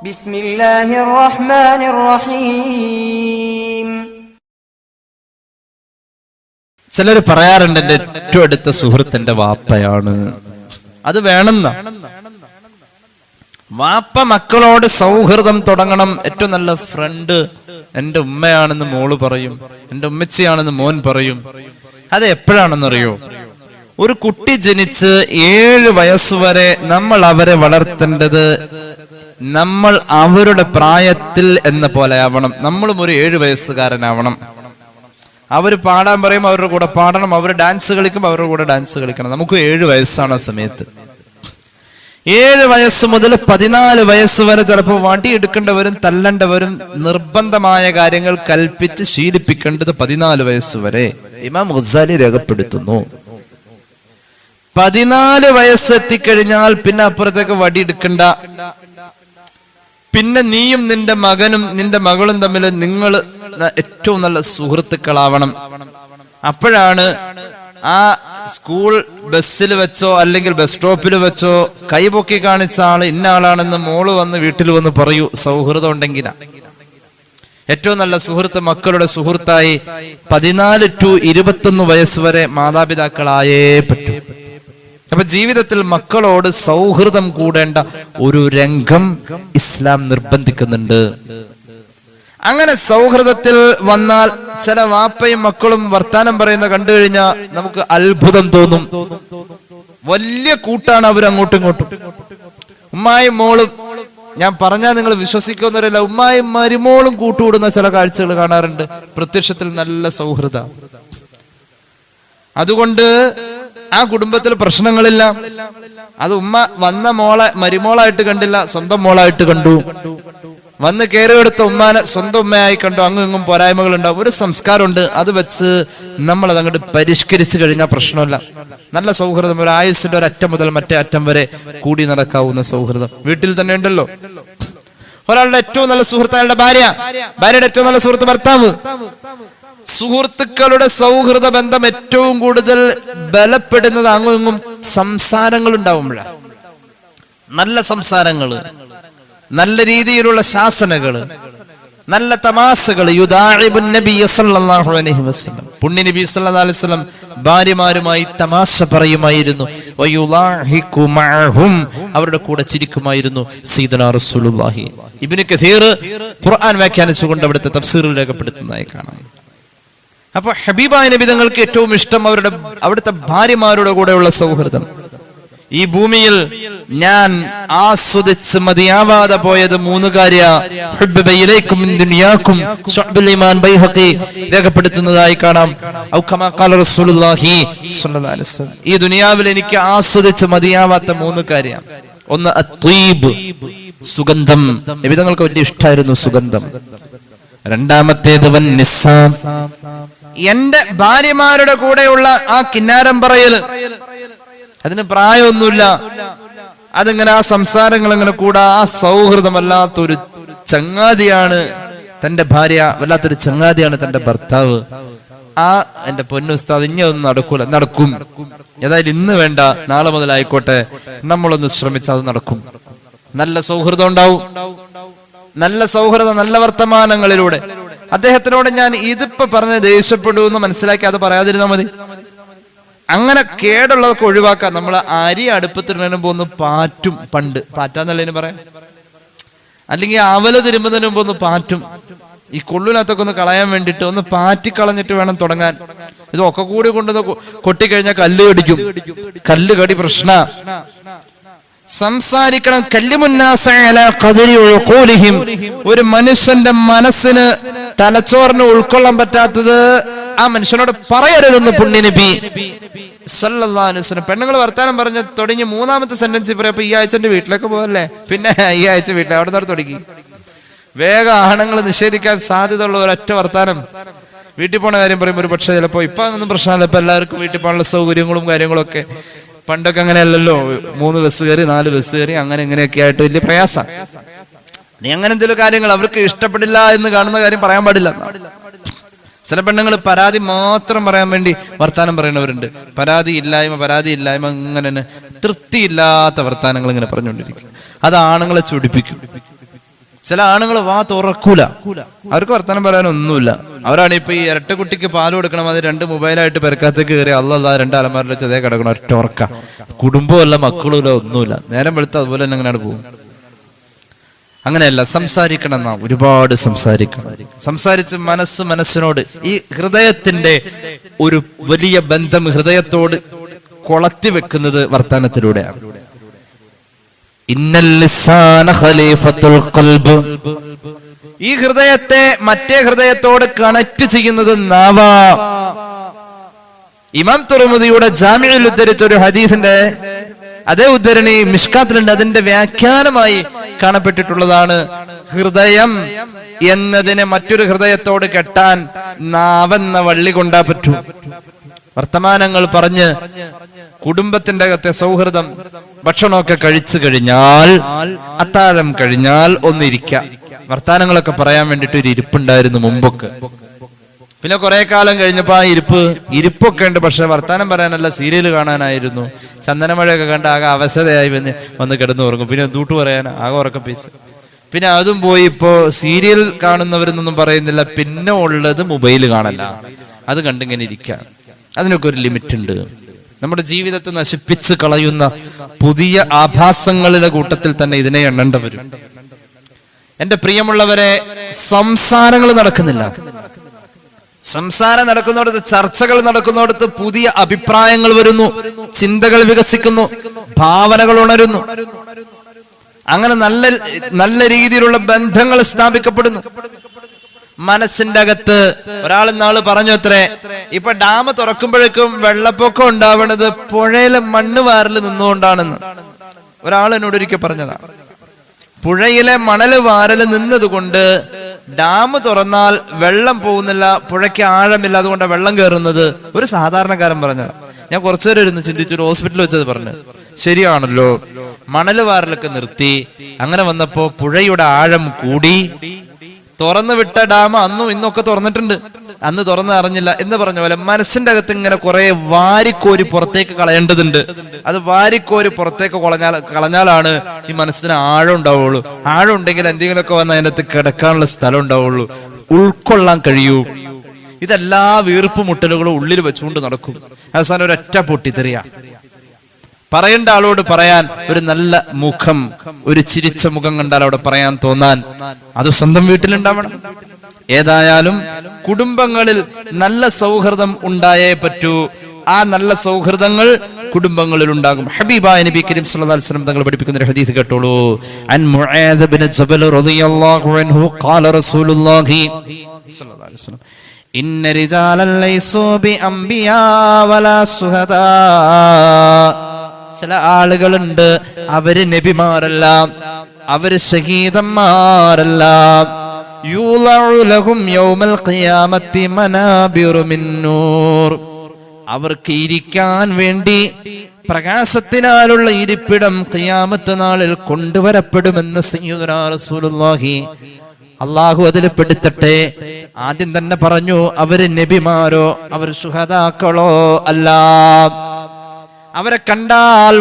ബിസ്മില്ലാഹിർ റഹ്മാനിർ റഹീം ചിലർ പറയാറുണ്ട് എന്റെ ഏറ്റവും അടുത്ത സുഹൃത്തിന്റെ വാപ്പയാണ്. അത് വേണമെന്ന. വാപ്പ മക്കളോട് സൗഹൃദം തുടങ്ങണം. ഏറ്റവും നല്ല ഫ്രണ്ട് എന്റെ ഉമ്മയാണെന്ന് മോൾ പറയും. എന്റെ ഉമ്മച്ചിയാണെന്ന് മോൻ പറയും. അത് എപ്പോഴാണെന്നറിയോ? ഒരു കുട്ടി ജനിച്ച് ഏഴ് വയസ്സുവരെ നമ്മൾ അവരെ വളർത്തേണ്ടത് നമ്മൾ അവരുടെ പ്രായത്തിൽ എന്ന പോലെ ആവണം. നമ്മളും ഒരു ഏഴ് വയസ്സുകാരനാവണം. അവർ പാടാൻ പറയും അവരുടെ കൂടെ പാടണം അവർ ഡാൻസ് കളിക്കും അവരുടെ കൂടെ ഡാൻസ് കളിക്കണം. നമുക്ക് ഏഴ് വയസ്സാണ് ആ സമയത്ത്. ഏഴ് വയസ്സ് മുതൽ പതിനാല് വയസ്സ് വരെ ചിലപ്പോൾ വടിയെടുക്കേണ്ടവരും തല്ലണ്ടവരും നിർബന്ധമായ കാര്യങ്ങൾ കൽപ്പിച്ച് ശീലിപ്പിക്കേണ്ടത് പതിനാല് വയസ്സ് വരെ. ഇമാം ഗസാലി രേഖപ്പെടുത്തുന്നു. പതിനാല് വയസ്സ് എത്തിക്കഴിഞ്ഞാൽ പിന്നെ അപ്പുറത്തേക്ക് വടിയെടുക്കണ്ട പിന്നെ നീയും നിന്റെ മകനും നിന്റെ മകളും തമ്മിൽ നിങ്ങൾ ഏറ്റവും നല്ല സുഹൃത്തുക്കളാവണം. അപ്പോഴാണ് ആ സ്കൂൾ ബസ്സിൽ വെച്ചോ അല്ലെങ്കിൽ ബസ് സ്റ്റോപ്പിൽ വെച്ചോ കൈപൊക്കി കാണിച്ച ആൾ ഇന്ന ആളാണെന്ന് മോൾ വന്ന് വീട്ടിൽ വന്ന് പറയൂ സൗഹൃദം ഉണ്ടെങ്കിലാ. ഏറ്റവും നല്ല സുഹൃത്ത് മക്കളുടെ സുഹൃത്തായി പതിനാല് ടു ഇരുപത്തൊന്ന് വയസ്സ് വരെ മാതാപിതാക്കളായേ പറ്റൂ. അപ്പൊ ജീവിതത്തിൽ മക്കളോട് സൗഹൃദം കൂടേണ്ട ഒരു രംഗം ഇസ്ലാം നിർബന്ധിക്കുന്നുണ്ട്. അങ്ങനെ സൗഹൃദത്തിൽ വന്നാൽ ചില വാപ്പയും മക്കളും വർത്താനം പറയുന്ന കണ്ടു കഴിഞ്ഞാൽ നമുക്ക് അത്ഭുതം തോന്നും. വലിയ കൂട്ടാണ് അവർ അങ്ങോട്ടും ഇങ്ങോട്ടും. ഉമ്മായും മോളും ഞാൻ പറഞ്ഞാൽ നിങ്ങൾ വിശ്വസിക്കുന്നവരല്ല ഉമ്മായും മരുമോളും കൂട്ടുകൂടുന്ന ചില കാഴ്ചകൾ കാണാറുണ്ട്. പ്രത്യക്ഷത്തിൽ നല്ല സൗഹൃദ. അതുകൊണ്ട് ആ കുടുംബത്തിൽ പ്രശ്നങ്ങളില്ല. അത് ഉമ്മ വന്ന മോളെ മരുമോളായിട്ട് കണ്ടില്ല സ്വന്തം മോളായിട്ട് കണ്ടു. വന്ന് കയറിയെടുത്ത ഉമ്മാനെ സ്വന്തം ഉമ്മയായി കണ്ടു. അങ്ങും ഇങ്ങും പോരായ്മകൾ ഉണ്ടാവും ഒരു സംസ്കാരമുണ്ട്. അത് വെച്ച് നമ്മൾ അത് അങ്ങോട്ട് പരിഷ്കരിച്ചു കഴിഞ്ഞാൽ പ്രശ്നമില്ല. നല്ല സൗഹൃദം ഒരു ആയുസിന്റെ ഒരു അറ്റം മുതൽ മറ്റേ അറ്റം വരെ കൂടി നടക്കാവുന്ന സൗഹൃദം. വീട്ടിൽ തന്നെ ഉണ്ടല്ലോ. ഒരാളുടെ ഏറ്റവും നല്ല സുഹൃത്ത് അയാളുടെ ഭാര്യ. ഭാര്യയുടെ ഏറ്റവും നല്ല സുഹൃത്ത് ഭർത്താവ്. സുഹൃത്തുക്കളുടെ സൗഹൃദ ബന്ധം ഏറ്റവും കൂടുതൽ ബലപ്പെടുന്നത് അങ്ങും സംസാരങ്ങൾ ഉണ്ടാവുമ്പോഴാണ് നല്ല സംസാരങ്ങൾ നല്ല രീതിയിലുള്ള ശാസനകൾ നല്ല തമാശകൾ പുണ്യ നബി വസല്ലം ഭാര്യമാരുമായി തമാശ പറയുമായിരുന്നു. അവരുടെ കൂടെ ചിരിക്കുമായിരുന്നു റസൂലുള്ളാഹി. ഇബ്നു കഥീർ ഖുർആൻ വ്യാഖ്യാനിച്ചുകൊണ്ട് അവിടുത്തെ തഫ്സീറിൽ രേഖപ്പെടുത്തുന്നതായി കാണാം. അപ്പൊ ഹബീബായ നബി തങ്ങൾക്ക് ഏറ്റവും ഇഷ്ടം അവരുടെ അവിടുത്തെ ഭാര്യമാരുടെ കൂടെയുള്ള സൗഹൃദം. ഈ ഭൂമിയിൽ ഞാൻ ആസ്വദിച്ച് മതിയാവാതെ പോയത് മൂന്ന് കാര്യ. ദുനിയാക്കും രേഖപ്പെടുത്തുന്നതായി കാണാം. ഈ ദുനിയാവിൽ എനിക്ക് ആസ്വദിച്ച് മതിയാവാത്ത മൂന്ന് കാര്യം. ഒന്ന് സുഗന്ധം. നബി തങ്ങൾക്ക് വലിയ ഇഷ്ടമായിരുന്നു സുഗന്ധം. രണ്ടാമത്തേത് വൻ നിസ്സാം. എന്റെ ഭാര്യമാരുടെ കൂടെയുള്ള ആ കിന്നാരം പറയൽ. അതിന് പ്രായമൊന്നുമില്ല. അതിങ്ങനെ ആ സംസാരങ്ങൾ അങ്ങനെ കൂടാ ആ സൗഹൃദമല്ലാത്തൊരു ചങ്ങാതിയാണ് തന്റെ ഭാര്യ വല്ലാത്തൊരു ചങ്ങാതിയാണ് തന്റെ ഭർത്താവ്. ആ എന്റെ പൊന്നുസ്താദ് ഒന്നും നടക്കൂല. നടക്കും. ഏതായാലും ഇന്ന് വേണ്ട. നാളെ മുതലായിക്കോട്ടെ. നമ്മളൊന്ന് ശ്രമിച്ചാൽ അത് നടക്കും. നല്ല സൗഹൃദം ഉണ്ടാവും. നല്ല സൗഹൃദം നല്ല വർത്തമാനങ്ങളിലൂടെ അദ്ദേഹത്തിനോട് ഞാൻ ഇതിപ്പോ പറഞ്ഞ് ദേഷ്യപ്പെടൂ എന്ന് മനസ്സിലാക്കി അത് പറയാതിരുന്നാൽ മതി. അങ്ങനെ കേടുള്ളതൊക്കെ ഒഴിവാക്കാം നമ്മൾ അരി അടുപ്പത്തിടുന്നതിന് മുമ്പ് ഒന്ന് പാറ്റും പണ്ട്. പാറ്റാന്നുള്ളതിന് പറയാം? അല്ലെങ്കിൽ അവൽ തിരുമ്പുന്നതിന് മുമ്പ് ഒന്ന് പാറ്റും. ഈ കൊള്ളിനകത്തൊക്കെ ഒന്ന് കളയാൻ വേണ്ടിയിട്ട് ഒന്ന് പാറ്റി കളഞ്ഞിട്ട് വേണം തുടങ്ങാൻ. ഇതൊക്കെ കൂടി കൊണ്ടുവന്ന് കൊട്ടിക്കഴിഞ്ഞാൽ കല്ല് കടിക്കും. കല്ല് കടി പ്രശ്ന. സംസാരിക്കണം. കല്ലുമുന്നാസിഹിം. ഒരു മനുഷ്യന്റെ മനസ്സിന് തലച്ചോറിന് ഉൾക്കൊള്ളാൻ പറ്റാത്തത് ആ മനുഷ്യനോട് പറയരുതെന്ന് പുണ്യനബി വസല്ലം പെണ്ണുങ്ങൾ വർത്താനം പറഞ്ഞ് തുടങ്ങി മൂന്നാമത്തെ സെന്റൻസ് പറയാം ഈ ആഴ്ച വീട്ടിലേക്ക് പോകല്ലേ പിന്നെ ഈ ആഴ്ച വീട്ടിൽ അവിടെ നിന്ന് തുടങ്ങി. വേഗം ആണുങ്ങൾ നിഷേധിക്കാൻ സാധ്യത ഉള്ള ഒരൊറ്റ വർത്താനം. വീട്ടിൽ പോണ കാര്യം പറയുമ്പോൾ ഒരു പക്ഷേ ചിലപ്പോ ഇപ്പൊ അതൊന്നും പ്രശ്നമല്ല. ഇപ്പൊ എല്ലാവർക്കും വീട്ടിൽ പോകാനുള്ള സൗകര്യങ്ങളും കാര്യങ്ങളും ഒക്കെ. പണ്ടൊക്കെ അങ്ങനെയല്ലല്ലോ. മൂന്ന് ബസ് കയറി നാല് ബസ് കയറി അങ്ങനെ ഇങ്ങനെയൊക്കെ ആയിട്ട് വലിയ പ്രയാസം. നീ അങ്ങനെ എന്തെങ്കിലും കാര്യങ്ങൾ അവർക്ക് ഇഷ്ടപ്പെടില്ല എന്ന് കാണുന്ന കാര്യം പറയാൻ പാടില്ല. ചില പെണ്ണുങ്ങൾ പരാതി മാത്രം പറയാൻ വേണ്ടി വർത്താനം പറയുന്നവരുണ്ട്. പരാതി ഇല്ലായ്മ പരാതി ഇല്ലായ്മ ഇങ്ങനെ തൃപ്തിയില്ലാത്ത വർത്താനങ്ങൾ ഇങ്ങനെ പറഞ്ഞുകൊണ്ടിരിക്കും. അത് ആണുങ്ങളെ ചൊടിപ്പിക്കും. ചില ആണുങ്ങൾ വാ തുറക്കൂല. അവർക്ക് വർത്തമാനം പറയാനൊന്നുമില്ല. അവരാണ് ഇപ്പൊ ഈ ഇരട്ട കുട്ടിക്ക് പാൽ കൊടുക്കണം അത് രണ്ട് മൊബൈലായിട്ട് പെരക്കാത്തേക്ക് കയറി അല്ല രണ്ട് അലമാരിലെ ചെതേ കിടക്കണം ഒറ്റ ഉറക്ക. കുടുംബമല്ല മക്കളുമില്ല ഒന്നുമില്ല. നേരം വെളുത്ത് അതുപോലെ തന്നെ അങ്ങനെയാണ് പോകും അങ്ങനെയല്ല സംസാരിക്കണം നാം ഒരുപാട് സംസാരിക്കണം. സംസാരിച്ച് മനസ്സ് മനസ്സിനോട് ഈ ഹൃദയത്തിന്റെ ഒരു വലിയ ബന്ധം ഹൃദയത്തോട് കൊളത്തി വെക്കുന്നത് വർത്താനത്തിലൂടെയാണ് ഈ ഹൃദയത്തെ മറ്റേ ഹൃദയത്തോട് കണക്ട് ചെയ്യുന്നത് നാവാ. ഇമാം തുറമുദിയുടെ ജാമ്യയിൽ ഉദ്ധരിച്ച ഒരു ഹദീസിന്റെ അതേ ഉദ്ധരണി മിഷ്കാത്തിലുണ്ട്. അതിന്റെ വ്യാഖ്യാനമായി കാണപ്പെട്ടിട്ടുള്ളതാണ് ഹൃദയം എന്നതിനെ മറ്റൊരു ഹൃദയത്തോട് കെട്ടാൻ നാവെന്ന വള്ളി കൊണ്ടാ പറ്റൂ. വർത്തമാനങ്ങൾ പറഞ്ഞ് കുടുംബത്തിന്റെ അകത്തെ സൗഹൃദം ഭക്ഷണമൊക്കെ കഴിച്ചു കഴിഞ്ഞാൽ അത്താഴം കഴിഞ്ഞാൽ ഒന്നിരിക്ക. വർത്തമാനങ്ങളൊക്കെ പറയാൻ വേണ്ടിട്ട് ഒരു ഇരിപ്പുണ്ടായിരുന്നു മുമ്പൊക്കെ. പിന്നെ കുറെ കാലം കഴിഞ്ഞപ്പോ ആ ഇരിപ്പ് ഇരിപ്പൊക്കെ ഉണ്ട്. പക്ഷെ വർത്താനം പറയാനല്ല സീരിയൽ കാണാനായിരുന്നു. ചന്ദനമഴയൊക്കെ കണ്ട ആകെ അവശതയായി വന്ന് വന്ന് കിടന്നു ഉറങ്ങും. പിന്നെ എന്തൂട്ട് പറയാൻ ആകെ ഉറക്കം പീസ് പിന്നെ അതും പോയി ഇപ്പോ സീരിയൽ കാണുന്നവരെന്നൊന്നും പറയുന്നില്ല. പിന്നെ ഉള്ളത് മൊബൈൽ കാണല്ല അത് കണ്ടിങ്ങനെ ഇരിക്കാം അതിനൊക്കെ ഒരു ലിമിറ്റ് ഉണ്ട് നമ്മുടെ ജീവിതത്തെ നശിപ്പിച്ച് കളയുന്ന പുതിയ ആഭാസങ്ങളുടെ കൂട്ടത്തിൽ തന്നെ ഇതിനെ എണ്ണേണ്ട വരും എന്റെ പ്രിയമുള്ളവരെ സംസാരങ്ങൾ നടക്കുന്നില്ല. സംസാരം നടക്കുന്നിടത്ത് ചർച്ചകൾ നടക്കുന്നിടത്ത് പുതിയ അഭിപ്രായങ്ങൾ വരുന്നു ചിന്തകൾ വികസിക്കുന്നു ഭാവനകൾ ഉണരുന്നു. അങ്ങനെ നല്ല നല്ല രീതിയിലുള്ള ബന്ധങ്ങൾ സ്ഥാപിക്കപ്പെടുന്നു. മനസ്സിന്റെ അകത്ത് ഒരാൾ നാൾ പറഞ്ഞു അത്രേ ഇപ്പൊ ഡാം തുറക്കുമ്പോഴേക്കും വെള്ളപ്പൊക്കം ഉണ്ടാവണത് പുഴയിലെ മണ്ണ് വാരൽ നിന്നുകൊണ്ടാണെന്ന്. ഒരാൾ എന്നോട് ഒരിക്കൽ പറഞ്ഞതാ പുഴയിലെ മണൽ വാരൽ നിന്നതുകൊണ്ട് ഡാം തുറന്നാൽ വെള്ളം പോകുന്നില്ല പുഴയ്ക്ക് ആഴമില്ല അതുകൊണ്ട് വെള്ളം കയറുന്നത് ഒരു സാധാരണക്കാരൻ പറഞ്ഞതാ ഞാൻ കുറച്ചു നേരം ഇരുന്ന് ചിന്തിച്ചു ഒരു ഹോസ്പിറ്റലിൽ വെച്ചത് പറഞ്ഞു ശരിയാണല്ലോ മണൽ വാരലൊക്കെ നിർത്തി അങ്ങനെ വന്നപ്പോ പുഴയുടെ ആഴം കൂടി തുറന്നു വിട്ട ഡാം അന്നും ഇന്നൊക്കെ തുറന്നിട്ടുണ്ട്. അന്ന് തുറന്ന് അറിഞ്ഞില്ല. എന്ന് പറഞ്ഞ പോലെ മനസ്സിന്റെ അകത്ത് ഇങ്ങനെ കുറെ വാരിക്കോരി പുറത്തേക്ക് കളയേണ്ടതുണ്ട്. അത് വാരിക്കോരി പുറത്തേക്ക് കളഞ്ഞാൽ കളഞ്ഞാലാണ് ഈ മനസ്സിന് ആഴം ഉണ്ടാവുള്ളൂ. ആഴം ഉണ്ടെങ്കിൽ എന്തെങ്കിലുമൊക്കെ വന്ന് അതിനകത്ത് കിടക്കാനുള്ള സ്ഥലം ഉണ്ടാവുള്ളൂ. ഉൾക്കൊള്ളാൻ കഴിയൂ. ഇതെല്ലാ വീർപ്പ് മുട്ടലുകളും ഉള്ളിൽ വെച്ചുകൊണ്ട് നടക്കും. അവസാനം ഒരൊറ്റ പൊട്ടിത്തെറിയ. പറയേണ്ട ആളോട് പറയാൻ ഒരു നല്ല മുഖം ഒരു ചിരിച്ച മുഖം കണ്ടാൽ അവിടെ പറയാൻ തോന്നാൻ അത് സ്വന്തം വീട്ടിലുണ്ടാവണം. ഏതായാലും കുടുംബങ്ങളിൽ നല്ല സൗഹൃദം ഉണ്ടായേ പറ്റൂ. ആ നല്ല സൗഹൃദങ്ങൾ കുടുംബങ്ങളിൽ ഉണ്ടാകും. ഹബീബായ നബി കരീം സല്ലല്ലാഹു അലൈഹി വസല്ലം തങ്ങൾ പഠിപ്പിക്കുന്ന ഒരു ഹദീസ് കേട്ടോളൂ. അൻ മുആദ് ബിൻ ജബൽ റളിയല്ലാഹു അൻഹു ഖാല റസൂലുള്ളാഹി സല്ലല്ലാഹു അലൈഹി വസല്ലം ഇന്ന റിജാലൻ ലൈസു ബി അംബിയാ വലാ സുഹദാ. ചില ആളുകളുണ്ട്. അവർ നബിമാരല്ല. അവർ നൂർ. അവർക്ക് ഇരിക്കാൻ വേണ്ടി പ്രകാശത്തിനാലുള്ള ഇരിപ്പിടം ഖിയാമത്ത് നാളിൽ കൊണ്ടുവരപ്പെടുമെന്ന് സയ്യിദുനാ റസൂലുള്ളാഹി. അള്ളാഹു അതിൽ പെടുത്തട്ടെ. ആദ്യം തന്നെ പറഞ്ഞു അവർ നബിമാരോ അവർ സുഹതാക്കളോ അല്ല. അവരെ കണ്ടാൽ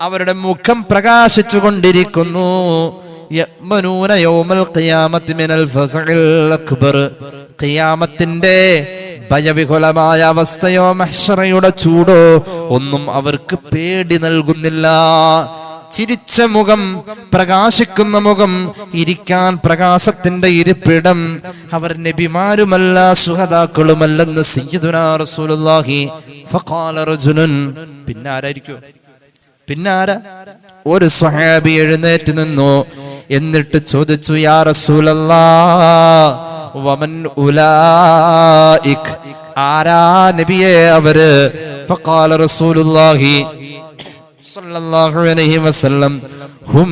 അവരുടെ മുഖം പ്രകാശിച്ചു കൊണ്ടിരിക്കുന്നു ഖിയാമത്തിന്റെ ഭയവിഹുലമായ അവസ്ഥയോ മഹ്ഷറയുടെ ചൂടോ ഒന്നും അവർക്ക് പേടി നൽകുന്നില്ല. ചിരിച്ച മുഖം പ്രകാശിക്കുന്ന മുഖം ഇരിക്കാൻ പ്രകാശത്തിന്റെ ഇരിപ്പിടം. അവർ നബിമാരുമല്ല സുഹതാക്കളുമല്ലെന്ന് സയ്യിദുനാ റസൂലുള്ളാഹി. ഫഖാല പിന്നെ ആരായിരിക്കും? പിന്നെ ആരാ? ഒരു സ്വഹാബി എഴുന്നേറ്റ് നിന്നു. എന്നിട്ട് ചോദിച്ചു യാ റസൂലല്ലാ വമൻ ആരാ നബിയെ അവർ? ഫഖാല റസൂലുള്ളാഹി. സല്ലല്ലാഹു അലൈഹി വസല്ലം ഹും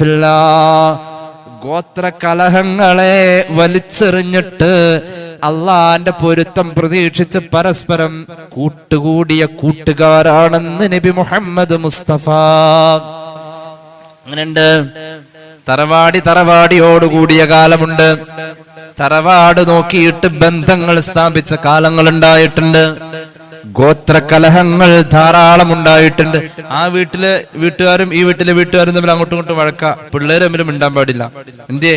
ഫില്ലാഹ്. ഗോത്ര കലഹങ്ങളെ വലിച്ചെറിഞ്ഞിട്ട് അള്ളാന്റെ പൊരുത്തം പ്രതീക്ഷിച്ച് പരസ്പരം കൂട്ടുകൂടിയ കൂട്ടുകാരാണെന്ന് നബി മുഹമ്മദ് മുസ്തഫ. അങ്ങനെയുണ്ട് തറവാടി തറവാടിയോടുകൂടിയ കാലമുണ്ട്. തറവാട് നോക്കിയിട്ട് ബന്ധങ്ങൾ സ്ഥാപിച്ച കാലങ്ങൾ ഉണ്ടായിട്ടുണ്ട് ഗോത്രകലഹങ്ങൾ ധാരാളം ഉണ്ടായിട്ടുണ്ട് ആ വീട്ടിലെ വീട്ടുകാരും ഈ വീട്ടിലെ വീട്ടുകാരും തമ്മിൽ അങ്ങോട്ടും ഇങ്ങോട്ടും വഴക്ക. പിള്ളേർ തമ്മിലും മിണ്ടാൻ പാടില്ല. എന്തേ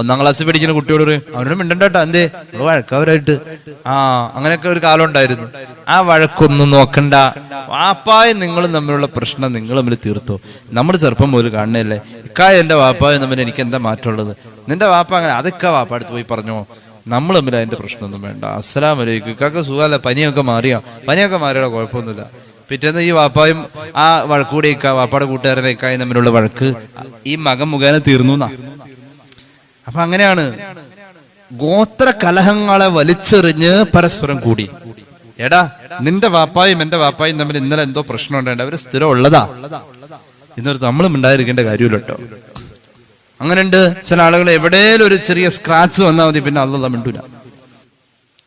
ഒന്നാം ക്ലാസ് പഠിക്കുന്ന കുട്ടിയോട് അവരോട് മിണ്ടണ്ടോ എന്തേ വഴക്കവരായിട്ട്. ആ അങ്ങനെയൊക്കെ ഒരു കാലം ഉണ്ടായിരുന്നു. ആ വഴക്കൊന്നും നോക്കണ്ട. വാപ്പായ നിങ്ങളും തമ്മിലുള്ള പ്രശ്നം നിങ്ങൾ തമ്മിൽ തീർത്തു? നമ്മൾ ചെറുപ്പം മുതൽ കാണണല്ലേ ഇക്കായ എന്റെ വാപ്പായ തമ്മിൽ എനിക്ക് എന്താ മാറ്റമുള്ളത്? നിന്റെ വാപ്പ അങ്ങനെ അതൊക്കെ വാപ്പ അടുത്ത് പോയി പറഞ്ഞോ? നമ്മൾ തമ്മിൽ അതിന്റെ പ്രശ്നമൊന്നും വേണ്ട. അസ്സലാം വലൈക്കും കാക്ക സുഖമല്ല. പനിയൊക്കെ മാറിയോ? പനിയൊക്കെ മാറിയോ കുഴപ്പമൊന്നുമില്ല. പിറ്റേന്ന് ഈ വാപ്പായും ആ വഴക്കൂടെ വാപ്പാടെ കൂട്ടുകാരനെ ഇക്കായും തമ്മിലുള്ള വഴക്ക് ഈ മകൻ മുഖേന തീർന്നു എന്നാ അപ്പൊ അങ്ങനെയാണ് ഗോത്ര കലഹങ്ങളെ വലിച്ചെറിഞ്ഞ് പരസ്പരം കൂടി. എടാ നിന്റെ വാപ്പായും എന്റെ വാപ്പായും തമ്മിൽ ഇന്നലെ എന്തോ പ്രശ്നം ഉണ്ടായിട്ട് അവർ സ്ഥിരം ഉള്ളതാ. ഇന്നൊരു നമ്മളും ഉണ്ടായിരിക്കേണ്ട കാര്യമില്ല കേട്ടോ അങ്ങനെയുണ്ട്. ചില ആളുകൾ എവിടെയെങ്കിലും ഒരു ചെറിയ സ്ക്രാച്ച് വന്നാൽ മതി പിന്നെ അല്ല മിണ്ടൂല.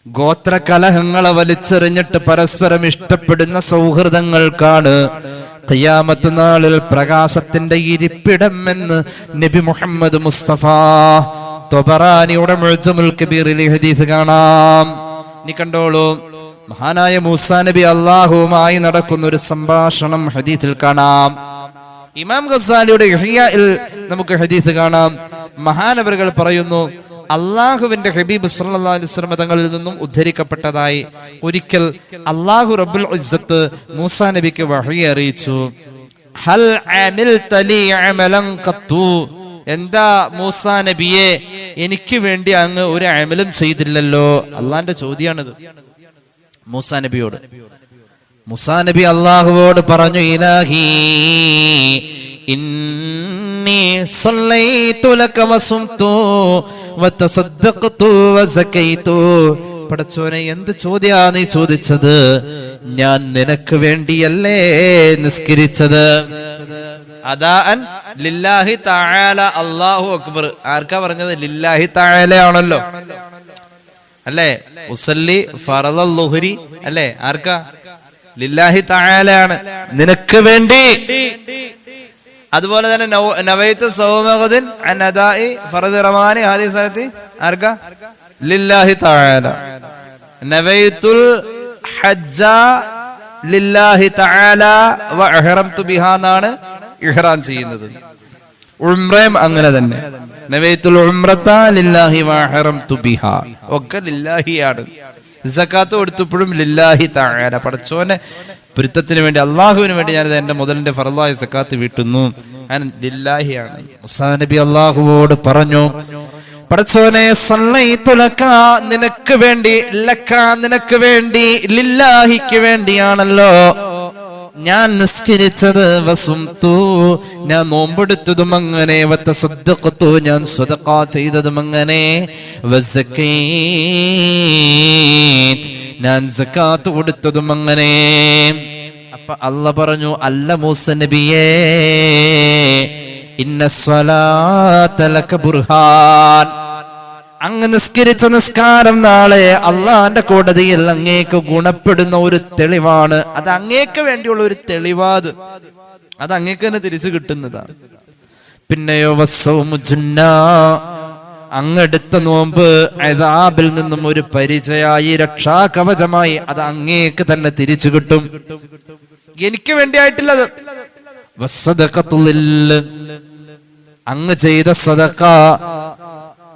ഗോത്ര കലഹങ്ങളെ വലിച്ചെറിഞ്ഞിട്ട് പരസ്പരം ഇഷ്ടപ്പെടുന്ന സൗഹൃദങ്ങൾക്കാണ് ഖിയാമത്ത് നാളിൽ പ്രകാശത്തിന്റെ ഇരിപ്പിടം എന്ന് നബി മുഹമ്മദ് മുസ്തഫ തൊബറാനിയുടെ മുഴുജമുൽ ഹദീസ് കാണാം. നീ കണ്ടോളൂ മഹാനായ മൂസാ നബി അള്ളാഹുവുമായി നടക്കുന്ന ഒരു സംഭാഷണം ഹദീസിൽ കാണാം. ഇമാം ഖസാലിയുടെ ഇഹ്യായിൽ നമുക്ക് ഹദീസ് കാണാം. മഹാനവറുകൾ പറയുന്നു അള്ളാഹുവിന്റെ ഹബീബ് സല്ലല്ലാഹു അലൈഹി വസല്ലം തങ്ങളിൽ നിന്നും ഉദ്ധരിക്കപ്പെട്ടതായി ഒരിക്കൽ അള്ളാഹു റബ്ബുൽ ഇസ്സത്ത് മൂസാ നബിക്ക് വഹി അറിയിച്ചു. ഹൽ എന്താ മൂസാ നബിയെ എനിക്ക് വേണ്ടി അങ്ങ് ഒരു അമലും ചെയ്തില്ലല്ലോ? അള്ളാന്റെ ചോദ്യാണിത് മൂസാ നബിയോട്. മുസാ നബി അള്ളാഹുവോട് പറഞ്ഞു ഇലാഹി ഇന്നി സല്ലൈതു ലക വതസദ്ദഖതു വസകൈതു. പടച്ചോനെ എന്ത് ചോദ്യാ നീ ചോദിച്ചത്? ഞാൻ നിനക്ക് വേണ്ടിയല്ലേ നിസ്കരിച്ചത്? അതാ ലില്ലാഹി താഴാല അള്ളാഹു അക്ബർ. ആർക്കാ പറഞ്ഞത്? ലില്ലാഹി തആല ആണല്ലോ അല്ലേ? ഉസല്ലി ഫറദൽ അല്ലേ? ആർക്കാ? ലില്ലാഹി തായാലാണ് നിനക്ക് വേണ്ടി. അതുപോലെ തന്നെ നവൈത്ത് സൗമഹദിൻ അനദായി ഫറദ് റമാനി ഹാദി സനത്തി ആർക്കാ? ലില്ലാഹി തആല. നവൈത്തുൽ ഹജ്ജ ലില്ലാഹി തആല വ അഹ്റംതു ബിഹാ എന്നാണ് ഇഹ്റാം ചെയ്യുന്നത്. ഉംറയും അങ്ങനെ തന്നെ. നവൈത്തുൽ ഉംറത്ത ലില്ലാഹി വ അഹ്റംതു ബിഹാ. ഒക്കെ ലില്ലാഹിയാണ്. സക്കാത്ത് കൊടുത്തപ്പോഴും ലില്ലാഹി താഴ പടച്ചോനെ പൊരുത്തത്തിന് വേണ്ടി അള്ളാഹുവിന് വേണ്ടി ഞാനത് എന്റെ മുതലിന്റെ ഫറലായ സക്കാത്ത് വീട്ടുന്നു. ഞാൻ ലില്ലാഹിയാണ് നബി അള്ളാഹുവോട് പറഞ്ഞു പടച്ചോനെ നിനക്ക് വേണ്ടി ലക്ക നിനക്ക് വേണ്ടി ലില്ലാഹിക്ക് വേണ്ടിയാണല്ലോ ഞാൻ നിസ്കരിച്ചത് വസുംതു ഞാൻ നോമ്പെടുത്തതും അങ്ങനെ വത്ത വത്തസദ്ദഖത്തു ഞാൻ സ്വതക്ക ചെയ്തതും അങ്ങനെ. ഞാൻ സക്കാത്ത് കൊടുത്തതും അങ്ങനെ. അപ്പൊ അല്ല പറഞ്ഞു അല്ല മൂസ നബിയേ ഇന്ന സ്വലാ തലക്ക ബുർഹാൻ. അങ്ങ് നിസ്കരിച്ച നിസ്കാരം നാളെ അള്ളാന്റെ കോടതിയിൽ അങ്ങേക്ക് ഗുണപ്പെടുന്ന ഒരു തെളിവാണ്. അത് അങ്ങേക്ക് വേണ്ടിയുള്ള ഒരു തെളിവാത്. അത് അങ്ങേക്ക് തന്നെ തിരിച്ചു കിട്ടുന്നതാണ് പിന്നെയോ വസ്സവുമു ജുന്ന. അങ്ങെടുത്ത നോമ്പ് അതാബിൽ നിന്നും ഒരു പരിചയായി രക്ഷാകവചമായി അത് അങ്ങേക്ക് തന്നെ തിരിച്ചു കിട്ടും. എനിക്ക് വേണ്ടിയായിട്ടില്ലത്. വസ്സദഖത്തുൽ അങ്ങ് ചെയ്ത സദക്ക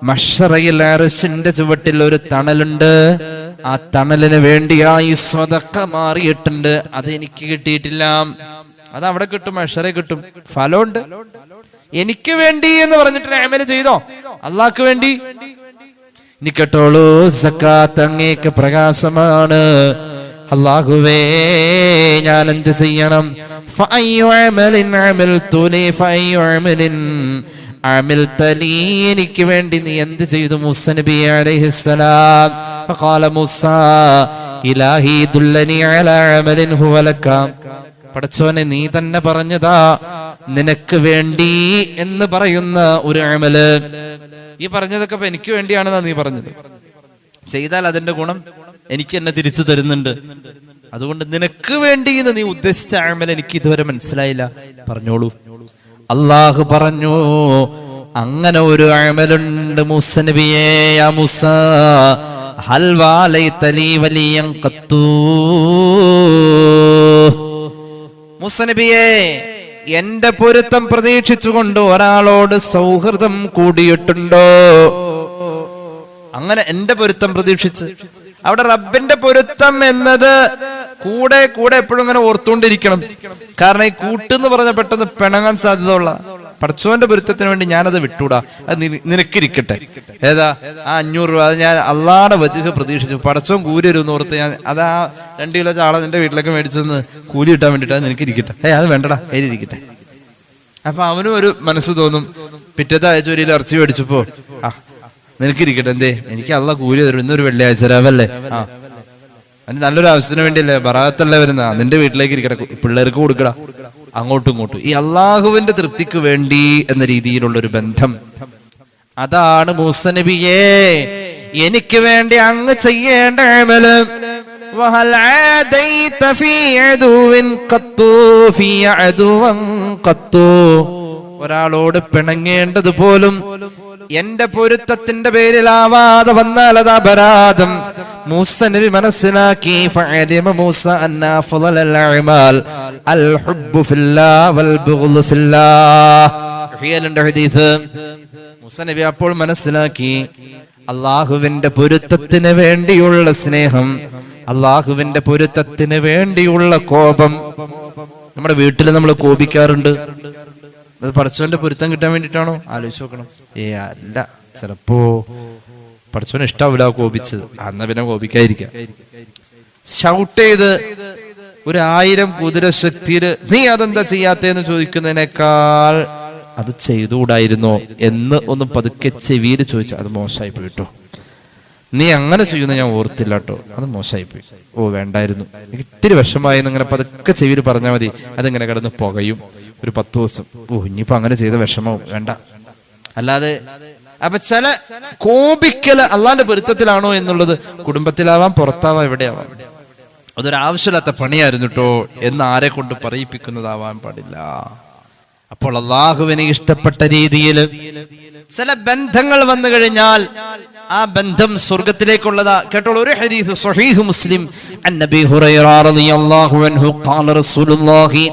മഷറയിൽ അരശിന്റെ ചുവട്ടിൽ ഒരു തണലുണ്ട്. ആ തണലിന് വേണ്ടിയായി സ്വതക്ക മാറിയിട്ടുണ്ട്. അത് എനിക്ക് കിട്ടിയിട്ടില്ല. അത് അവിടെ കിട്ടും മഷറെ കിട്ടും. ഫലമുണ്ട്. എനിക്ക് വേണ്ടി എന്ന് പറഞ്ഞിട്ട് അമല ചെയ്തോ? അള്ളാക്ക് വേണ്ടി. ഇനി സക്കാത്ത് അങ്ങേക്ക് പ്രകാശമാണ്. അള്ളാഹുവേ ഞാൻ എന്ത് ചെയ്യണം? ഫൈ അമലിൻ അമൽ ലി ഫൈ അമലിൻ അമൽത തലി എനിക്ക് വേണ്ടി നീ എന്ത് ചെയ്തു? മൂസ നബി അലൈഹിസ്സലാം. ഫഖാല മൂസ ഇലാഹി ദുല്ലനി അലാ അമലിൻ ഹുവ ലക പടച്ചോനെ നീ തന്നെ പറഞ്ഞതാ നിനക്ക് വേണ്ടി എന്ന് പറയുന്ന ഒരു അമൽ. ഈ പറഞ്ഞതൊക്കെ ഇപ്പൊ എനിക്ക് വേണ്ടിയാണെന്നാ നീ പറഞ്ഞത്. ചെയ്താൽ അതിന്റെ ഗുണം എനിക്ക് എന്നെ തിരിച്ചു തരുന്നുണ്ട്. അതുകൊണ്ട് നിനക്ക് വേണ്ടി നീ ഉദ്ദേശിച്ച അമൽ എനിക്ക് ഇതുവരെ മനസ്സിലായില്ല. പറഞ്ഞോളൂ. അള്ളാഹു പറഞ്ഞു അങ്ങനെ ഒരു അമലുണ്ട് മൂസ മൂസ. മുസനബിയെ എന്റെ പൊരുത്തം പ്രതീക്ഷിച്ചുകൊണ്ട് ഒരാളോട് സൗഹൃദം കൂടിയിട്ടുണ്ടോ? അങ്ങനെ എന്റെ പൊരുത്തം പ്രതീക്ഷിച്ച്. അവിടെ റബ്ബിന്റെ പൊരുത്തം എന്നത് കൂടെ കൂടെ എപ്പോഴും ഇങ്ങനെ ഓർത്തുകൊണ്ടിരിക്കണം. കാരണം ഈ കൂട്ട് എന്ന് പറഞ്ഞ പെട്ടെന്ന് പിണങ്ങാൻ സാധ്യതയുള്ള പടച്ചോന്റെ പൊരുത്തത്തിന് വേണ്ടി ഞാനത് വിട്ടൂടാ. അത് നിനക്കിരിക്കട്ടെ. ഏതാ? ആ അഞ്ഞൂറ് രൂപ. അത് ഞാൻ അള്ളാടെ വജുഹ് പ്രതീക്ഷിച്ചു. പടച്ചോൻ കൂലി വരും ഓർത്ത് ഞാൻ അത് ആ രണ്ട് കിലോ ചാള നിന്റെ വീട്ടിലേക്ക് മേടിച്ചെന്ന് കൂലി കിട്ടാൻ വേണ്ടിട്ടാ നിനക്കിരിക്കട്ടെ. ഏ അത് വേണ്ടടാ. കയ്യിലിരിക്കട്ടെ അപ്പൊ അവനും ഒരു മനസ്സ് തോന്നും. പിറ്റത്തെ ആഴ്ച ഒരു ഇറച്ചി മേടിച്ചപ്പോ ആ നിനക്കിരിക്കട്ടെ എന്തേ? എനിക്ക് അള്ള കൂലി തരും. ഇന്നൊരു വെള്ളിയാഴ്ച രാവല്ലേ? ആ. അതിന് നല്ലൊരു ആവശ്യത്തിന് വേണ്ടിയല്ലേ ബറാത്തല്ലേ വരുന്ന നിന്റെ വീട്ടിലേക്ക് ഇരിക്കട്ടെ കു- പിള്ളേർക്ക് കൊടുക്കടാ അങ്ങോട്ടും ഇങ്ങോട്ടും ഈ അള്ളാഹുവിന്റെ തൃപ്തിക്ക് വേണ്ടി എന്ന രീതിയിലുള്ള ഒരു ബന്ധം അതാണ് മൂസനബിയെ എനിക്ക് വേണ്ടി അങ്ങ് ചെയ്യേണ്ട അമല് وهل عاديت في عدو قط في عدو قط ഒരാളോട് പിണങ്ങേണ്ടത് പോലും എന്റെ പൊരുത്തത്തിന്റെ പേരിലാവാതെ വന്നാൽ അത് അപരാധം മൂസ നബി മനസ്സിലാക്കി. ഫഅലിമ മൂസ അന്ന അഫ്ളൽ അഅമാൽ അൽ ഹുബ്ബു ഫില്ലാ വൽ ബുഗ്ളു ഫില്ലാ. ഹിയലുണ്ട് ഹദീസ്. മൂസ നബി അപ്പോൾ മനസ്സിലാക്കി. അള്ളാഹുവിന്റെ പൊരുത്തത്തിന് വേണ്ടിയുള്ള സ്നേഹം അള്ളാഹുവിന്റെ പൊരുത്തത്തിന് വേണ്ടിയുള്ള കോപം. നമ്മുടെ വീട്ടിൽ നമ്മൾ കോപിക്കാറുണ്ട്. അത് പടച്ചോന്റെ പൊരുത്തം കിട്ടാൻ വേണ്ടിയിട്ടാണോ? ആലോചിച്ച് നോക്കണം. ഏ അല്ല ചിലപ്പോ പടച്ചോന് ഇഷ്ടാവില്ല കോപിച്ചത്. അന്ന പിന്നെ കോപിക്കായിരിക്കാം ഷൗട്ട് ചെയ്ത് ഒരു ആയിരം കുതിര ശക്തിയിൽ നീ അതെന്താ ചെയ്യാത്തെന്ന് ചോദിക്കുന്നതിനേക്കാൾ അത് ചെയ്തുകൂടായിരുന്നോ? എന്ന് ഒന്ന് പതുക്കെ ചെവിയിൽ ചോദിച്ചു അത് മോശമായി പോയിട്ടോ. നീ അങ്ങനെ ചെയ്യുന്ന ഞാൻ ഓർത്തില്ല കേട്ടോ അത് മോശമായി പോയി. ഓ വേണ്ടായിരുന്നു. എനിക്ക് ഇത്തിരി വിഷമായി ഇങ്ങനെ പതുക്കെ ചെവിയിൽ പറഞ്ഞാൽ മതി. അതിങ്ങനെ കിടന്ന് പുകയും ഒരു പത്ത് ദിവസം. ഓ ഇനിയിപ്പോ അങ്ങനെ ചെയ്ത വിഷമവും വേണ്ട. അല്ലാതെ അപ്പൊ ചില കോപിക്കൽ അള്ളാന്റെ പൊരുത്തത്തിലാണോ എന്നുള്ളത് കുടുംബത്തിലാവാം പുറത്താവാം എവിടെയാവാം. അതൊരു ആവശ്യമില്ലാത്ത പണിയായിരുന്നു കേട്ടോ എന്ന് ആരെ കൊണ്ട് പറയിപ്പിക്കുന്നതാവാൻ പാടില്ല. അപ്പോൾ അള്ളാഹുവിന് ഇഷ്ടപ്പെട്ട രീതിയിൽ ചില ബന്ധങ്ങൾ വന്നു കഴിഞ്ഞാൽ ആ ബന്ധം സ്വർഗത്തിലേക്കുള്ളതാ കേട്ടോളൂ ഒരു ഹദീസ് സഹീഹ് മുസ്ലിം. നബി ഹുറൈറ റളിയല്ലാഹു അൻഹു ഖാല റസൂലുള്ളാഹി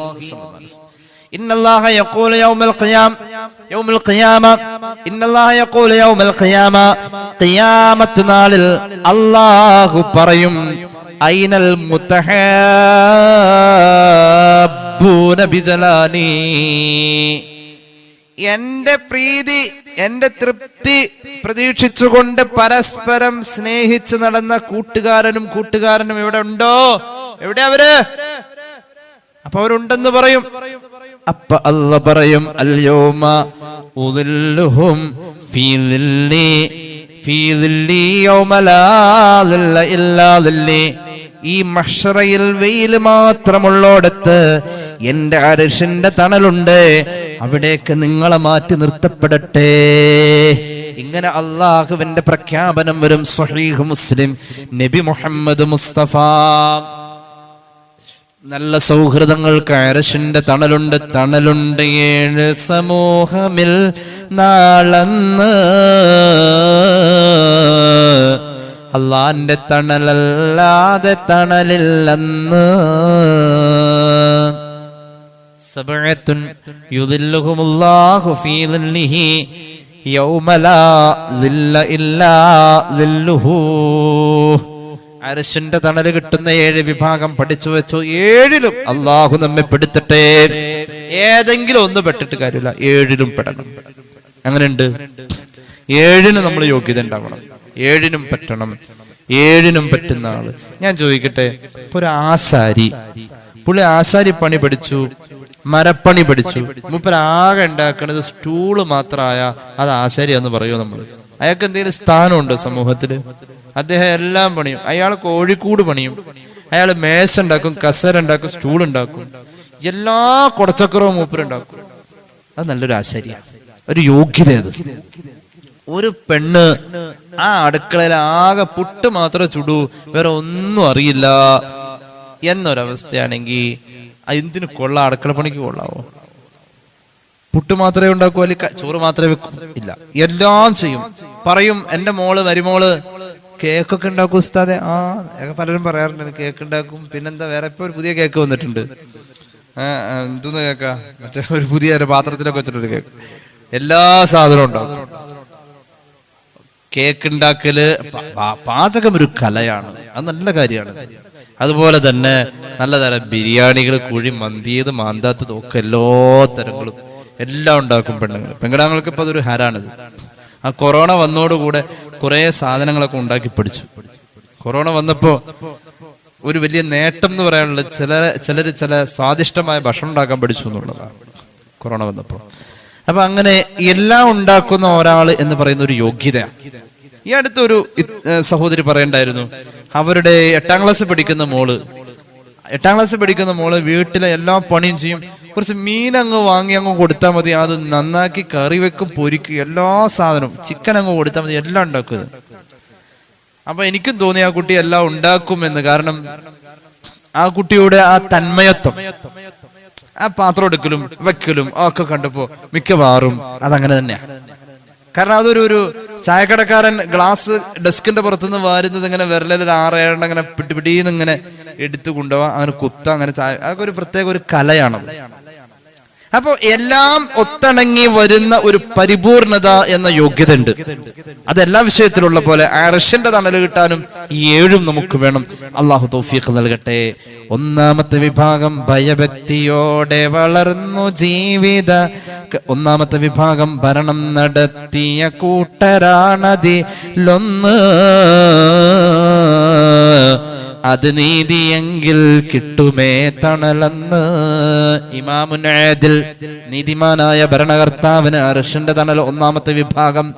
إن الله يقول يوم القيام يوم القيامة إن الله يقول يوم القيامة قيامة നാളിൽ അല്ലാഹു പറയും അയിനൽ മുത്തഹാബൂന ബിജലാനി എന്റെ പ്രീതി എന്റെ തൃപ്തി പ്രതീക്ഷിച്ചുകൊണ്ട് പരസ്പരം സ്നേഹിച്ച് നടന്ന കൂട്ടുകാരനും കൂട്ടുകാരനും ഇവിടെ ഉണ്ടോ എവിടെ അവര് അപ്പൊ അവരുണ്ടെന്ന് പറയും അപ്പ അല്ല പറയും അല്യോമ ഉദില്ലുഹും ഫീ ദില്ലി ഫീ ദില്ലി ഈ മഹ്ശറയിൽ വെയിൽ മാത്രമുള്ളോടത്ത് എന്റെ അരിഷിന്റെ തണലുണ്ട്. അവിടേക്ക് നിങ്ങളെ മാറ്റി നിർത്തപ്പെടട്ടെ. ഇങ്ങനെ അള്ളാഹുവിന്റെ പ്രഖ്യാപനം വരും. സ്വഹീഹ് മുസ്ലിം നബി മുഹമ്മദ് മുസ്തഫ. നല്ല സൗഹൃദങ്ങൾക്ക് അരശിന്റെ തണലുണ്ട് തണലുണ്ട് ഏഴ് സമൂഹമിൽ നാളന്ന്. അള്ളാന്റെ തണലല്ലാതെ തണലില്ലെന്ന്. സബഅത്തുൻ യുദില്ലുഹുമുല്ലാഹു ഫീ ളില്ലിഹി യൗമ ലാ ളില്ല ഇല്ലാ അരശിന്റെ തണൽ കിട്ടുന്ന ഏഴ് വിഭാഗം പഠിച്ചു വെച്ചു. ഏഴിലും അള്ളാഹു നമ്മെ പെടുത്തട്ടെ. ഏതെങ്കിലും ഒന്ന് പെട്ടിട്ട് കാര്യമില്ല. ഏഴിലും പെടണം. അങ്ങനെയുണ്ട് ഏഴിന് നമ്മൾ യോഗ്യത ഉണ്ടാവണം. ഏഴിനും പറ്റണം. ഏഴിനും പറ്റുന്ന ആൾ. ഞാൻ ചോദിക്കട്ടെ ഒരു ആശാരി പുള്ളി ആശാരി പണി പഠിച്ചു മരപ്പണി പഠിച്ചു. മുപ്പരാകെ ഉണ്ടാക്കുന്നത് സ്റ്റൂൾ മാത്രമായ അത് ആശാരിയാന്ന് പറയുമോ നമ്മൾ? അയാൾക്ക് എന്തെങ്കിലും സ്ഥാനമുണ്ടോ സമൂഹത്തിൽ? അദ്ദേഹം എല്ലാം പണിയും. അയാൾ കോഴിക്കൂട് പണിയും. അയാൾ മേശ ഉണ്ടാക്കും കസര ഉണ്ടാക്കും സ്റ്റൂൾ ഉണ്ടാക്കും. എല്ലാ കുടച്ചക്രവും മൂപ്പരുണ്ടാക്കും അത് നല്ലൊരു ആശ്ചര്യ ഒരു യോഗ്യത അത്. ഒരു പെണ്ണ് ആ അടുക്കളയിൽ ആകെ പുട്ട് മാത്രമേ ചുടു വേറെ ഒന്നും അറിയില്ല എന്നൊരവസ്ഥയാണെങ്കിൽ എന്തിനു കൊള്ള? അടുക്കള പണിക്ക് കൊള്ളാവോ? പുട്ട് മാത്രമേ ഉണ്ടാക്കൂ അല്ലെങ്കിൽ ചോറ് മാത്രമേ വെക്കൂ? ഇല്ല. എല്ലാം ചെയ്യും. പറയും എന്റെ മോൾ മരുമോൾ കേക്കൊക്കെ ഉണ്ടാക്കും ഉസ്താദെ. ആ പലരും പറയാറുണ്ട് കേക്ക് ഉണ്ടാക്കും. പിന്നെന്താ വേറെ ഇപ്പൊ ഒരു പുതിയ കേക്ക് വന്നിട്ടുണ്ട്. എന്തോന്ന് കേക്കാ? മറ്റേ ഒരു പുതിയ പാത്രത്തിലൊക്കെ വെച്ചിട്ടൊരു കേക്ക്. എല്ലാ സാധനവും ഉണ്ടാവും കേക്ക് ഉണ്ടാക്കൽ പാചകം ഒരു കലയാണ്. അത് നല്ല കാര്യമാണ്. അതുപോലെ തന്നെ നല്ല തരം ബിരിയാണികൾ കുഴി മന്തിയത് മാന്താത്തത് ഒക്കെ എല്ലാ തരങ്ങളും എല്ലാം ഉണ്ടാക്കും പെണ്ണുങ്ങൾ. പെങ്കടാങ്ങൾക്ക് ഇപ്പൊ അതൊരു ഹരാണിത്. ആ കൊറോണ വന്നോടുകൂടെ കുറെ സാധനങ്ങളൊക്കെ ഉണ്ടാക്കി പഠിച്ചു. കൊറോണ വന്നപ്പോ ഒരു വലിയ നേട്ടം എന്ന് പറയാനുള്ള ചില ചിലർ ചില സ്വാദിഷ്ടമായ ഭക്ഷണം ഉണ്ടാക്കാൻ പഠിച്ചു എന്നുള്ളതാണ് കൊറോണ വന്നപ്പോൾ അപ്പൊ അങ്ങനെ എല്ലാം ഉണ്ടാക്കുന്ന ഒരാൾ എന്ന് പറയുന്ന ഒരു യോഗ്യതയാണ്. ഈ അടുത്തൊരു സഹോദരി പറയണ്ടായിരുന്നു അവരുടെ എട്ടാം ക്ലാസ് പഠിക്കുന്ന മോൾ എട്ടാം ക്ലാസ് പഠിക്കുന്ന മോൾ വീട്ടിലെ എല്ലാ പണിയും ചെയ്യും കുറച്ച് മീൻ അങ്ങ് വാങ്ങി അങ്ങ് കൊടുത്താൽ മതി. അത് നന്നാക്കി കറി വെക്കും പൊരിക്കും എല്ലാ സാധനവും. ചിക്കൻ അങ്ങ് കൊടുത്താൽ മതി. എല്ലാം ഉണ്ടാക്കും അപ്പൊ എനിക്കും തോന്നി ആ കുട്ടി എല്ലാം ഉണ്ടാക്കുമെന്ന് കാരണം ആ കുട്ടിയുടെ ആ തന്മയത്വം ആ പാത്രം എടുക്കലും വെക്കലും ഒക്കെ കണ്ടപ്പോ മിക്കവാറും അതങ്ങനെ തന്നെയാണ് കാരണം അതൊരു ഒരു ചായക്കടക്കാരൻ ഗ്ലാസ് ഡെസ്കിന്റെ പുറത്തുനിന്ന് വാരുന്നത് ഇങ്ങനെ വിരലിൽ ആറേണ്ട അങ്ങനെ പിടിപിടിന്ന് ഇങ്ങനെ എടുത്തു കൊണ്ടുപോവാ. അങ്ങനെ കുത്ത അങ്ങനെ ചായ അതൊക്കെ ഒരു പ്രത്യേക ഒരു കലയാണത്. അപ്പോ എല്ലാം ഒത്തിണങ്ങി വരുന്ന ഒരു പരിപൂർണത എന്ന യോഗ്യത ഉണ്ട് അതെല്ലാ വിഷയത്തിലുള്ള പോലെ അറഷിന്റെ തണൽ കിട്ടാനും ഈ ഏഴും നമുക്ക് വേണം. അള്ളാഹു തൗഫീഖ് നൽകട്ടെ. ഒന്നാമത്തെ വിഭാഗം ഭയഭക്തിയോടെ വളർന്നു ജീവിത. ഒന്നാമത്തെ വിഭാഗം ഭരണം നടത്തിയ കൂട്ടരാണതിലൊന്ന് അത് നീതിയെങ്കിൽ കിട്ടുമേ തണലെന്ന്. ഇമാമുനാദിൽ നീതിമാനായ ഭരണകർത്താവിന് അർഷന്റെ തണൽ ഒന്നാമത്തെ വിഭാഗം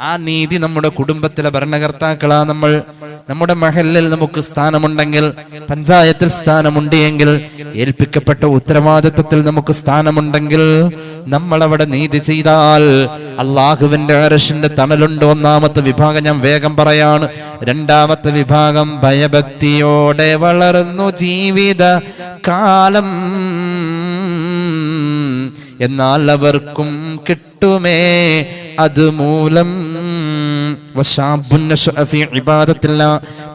ആ നീതി നമ്മുടെ കുടുംബത്തിലെ ഭരണകർത്താക്കളാ നമ്മൾ. നമ്മുടെ മഹലിൽ നമുക്ക് സ്ഥാനമുണ്ടെങ്കിൽ പഞ്ചായത്തിൽ സ്ഥാനമുണ്ട് എങ്കിൽ ഏൽപ്പിക്കപ്പെട്ട ഉത്തരവാദിത്വത്തിൽ നമുക്ക് സ്ഥാനമുണ്ടെങ്കിൽ നമ്മൾ അവിടെ നീതി ചെയ്താൽ അള്ളാഹുവിന്റെ അരശിന്റെ തണലുണ്ട്. ഒന്നാമത്തെ വിഭാഗം ഞാൻ വേഗം പറയാണ്. രണ്ടാമത്തെ വിഭാഗം ഭയഭക്തിയോടെ വളർന്നു ജീവിത കാലം. എന്നാൽ അവർക്കും കിട്ടുമേ അതുമൂലം ഇബാദത്തില്ല.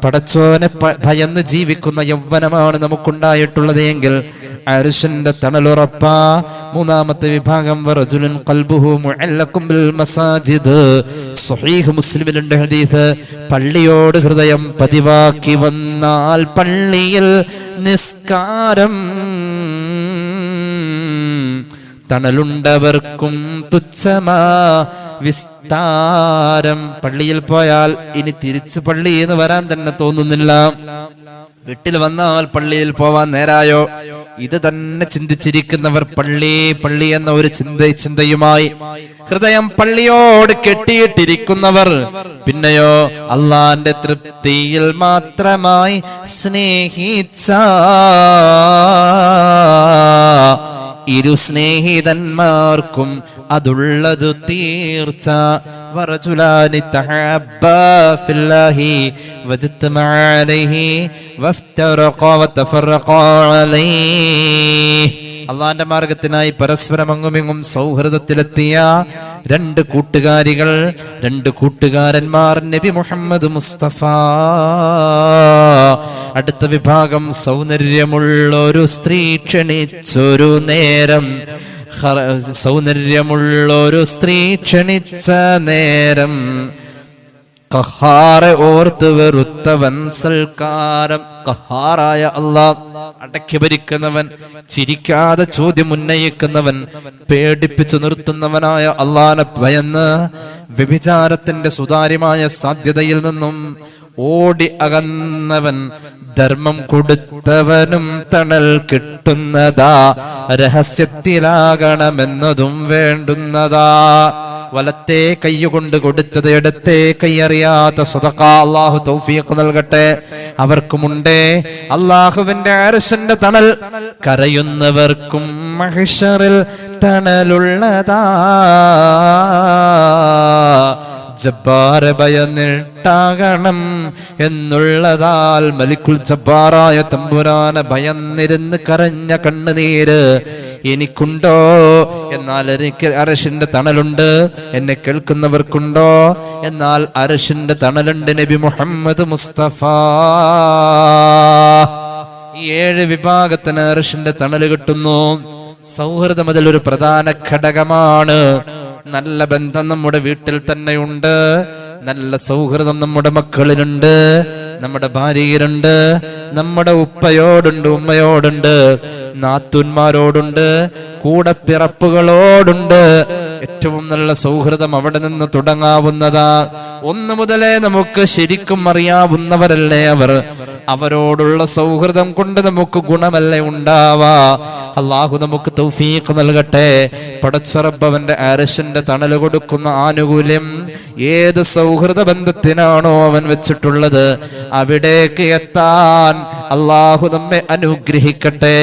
പടച്ചോനെ ഭയന്ന് ജീവിക്കുന്ന യൗവനമാണ് നമുക്കുണ്ടായിട്ടുള്ളത് എങ്കിൽ അരിശന്റെ തണലുറപ്പാ. മൂന്നാമത്തെ വിഭാഗം വറജുലുൻ ഖൽബുഹു മുഅല്ലഖും ബിൽ മസാജിദ്. സ്വഹീഹ് മുസ്ലിമിലുണ്ട് ഹദീസ്. പള്ളിയോട് ഹൃദയം പതിവാക്കി വന്നാൽ പള്ളിയിൽ നിസ്കാരം തണലുണ്ടവർക്കും തുച്ഛമാ. വിസ്താരം. പള്ളിയിൽ പോയാൽ ഇനി തിരിച്ച് പള്ളി എന്ന് വരാൻ തന്നെ തോന്നുന്നില്ല. വീട്ടിൽ വന്നാൽ പള്ളിയിൽ പോവാൻ നേരായോ? ഇത് തന്നെ ചിന്തിച്ചിരിക്കുന്നവർ പള്ളി പള്ളി എന്ന ഒരു ചിന്ത ചിന്തയുമായി ഹൃദയം പള്ളിയോട് കെട്ടിയിട്ടിരിക്കുന്നവർ. പിന്നെയോ അള്ളാന്റെ തൃപ്തിയിൽ മാത്രമായി സ്നേഹിച്ച ഇരു സ്നേഹിതന്മാർക്കും അതുള്ളത് തീർച്ച ورجلان تحابا في الله واجتمع عليه وافترقا وتفرقا عليه അള്ളാന്റെ മാർഗത്തിനായി പരസ്പരം അങ്ങുമിങ്ങും സൗഹൃദത്തിലെത്തിയ രണ്ട് കൂട്ടുകാരികൾ രണ്ട് കൂട്ടുകാരന്മാർ നബി മുഹമ്മദ് മുസ്തഫ. അടുത്ത വിഭാഗം സൗന്ദര്യമുള്ള ഒരു സ്ത്രീ ക്ഷണിച്ചൊരു നേരം. സൗന്ദര്യമുള്ള ഒരു സ്ത്രീ ക്ഷണിച്ച നേരം. കഹാറെ ഓർത്ത് വെറുത്തവൻ സൽക്കാരം. കഹാറായ അള്ളാഹ് അടക്കി ഭരിക്കുന്നവൻ ചിരിക്കാതെ ചോദ്യം ഉന്നയിക്കുന്നവൻ പേടിപ്പിച്ചു നിർത്തുന്നവനായ അള്ളാനെ ഭയന്ന് വ്യഭിചാരത്തിന്റെ സുതാര്യമായ സാധ്യതയിൽ നിന്നും ഓടി അകന്നവൻ ധർമ്മം കൊടുത്തവനും തണൽ കിട്ടുന്നതാ രഹസ്യത്തിലാകണമെന്നതും വേണ്ടുന്നതാ. വലത്തെ കൈയുകൊണ്ട് കൊടുത്തത് ഇടത്തെ കൈയറിയാത്ത സ്വതക്ക അള്ളാഹു തൗഫീഖ് നൽകട്ടെ. അവർക്കുമുണ്ടേ അള്ളാഹുവിന്റെ അരശന്റെ തണൽ. കരയുന്നവർക്കും മഹിഷറിൽ തണലുള്ളതാ. ജബ്ബാര ഭയന്നിട്ടാകണം എന്നുള്ളതാൽ മലിക്കുൽ ജബ്ബാറായ തമ്പുരാന ഭയന്നിരുന്ന് കരഞ്ഞ കണ്ണുനീര് എനിക്കുണ്ടോ? എന്നാൽ എനിക്ക് അരശിന്റെ തണലുണ്ട്. എന്നെ കേൾക്കുന്നവർക്കുണ്ടോ? എന്നാൽ അരശിന്റെ തണലുണ്ട് നബി മുഹമ്മദ് മുസ്തഫ. ഈ ഏഴ് വിഭാഗത്തിന് അരശിന്റെ തണൽ കിട്ടുന്നു. സൗഹൃദം അതിൽ ഒരു പ്രധാന ഘടകമാണ്. നല്ല ബന്ധം നമ്മുടെ വീട്ടിൽ തന്നെയുണ്ട്. നല്ല സൗഹൃദം നമ്മുടെ മക്കളിലുണ്ട്. നമ്മുടെ ഭാര്യയിലുണ്ട്. നമ്മുടെ ഉപ്പയോടുണ്ട് ഉമ്മയോടുണ്ട്. നാത്തുന്മാരോടുണ്ട് കൂടെ പിറപ്പുകളോടുണ്ട് ഏറ്റവും നല്ല സൗഹൃദം അവിടെ നിന്ന് തുടങ്ങാവുന്നതാ. ഒന്നു മുതലേ നമുക്ക് ശരിക്കും അറിയാവുന്നവരല്ലേ അവർ. അവരോടുള്ള സൗഹൃദം കൊണ്ട് നമുക്ക് ഗുണമല്ലേ ഉണ്ടാവാ. അള്ളാഹു നമുക്ക് തൗഫീഖ് നൽകട്ടെ. പടച്ചറബവന്റെ അരശന്റെ തണൽ കൊടുക്കുന്ന ആനുകൂല്യം ഏത് സൗഹൃദ ബന്ധത്തിനാണോ അവൻ വെച്ചിട്ടുള്ളത് അവിടേക്ക് എത്താൻ അള്ളാഹു നമ്മെ അനുഗ്രഹിക്കട്ടെ.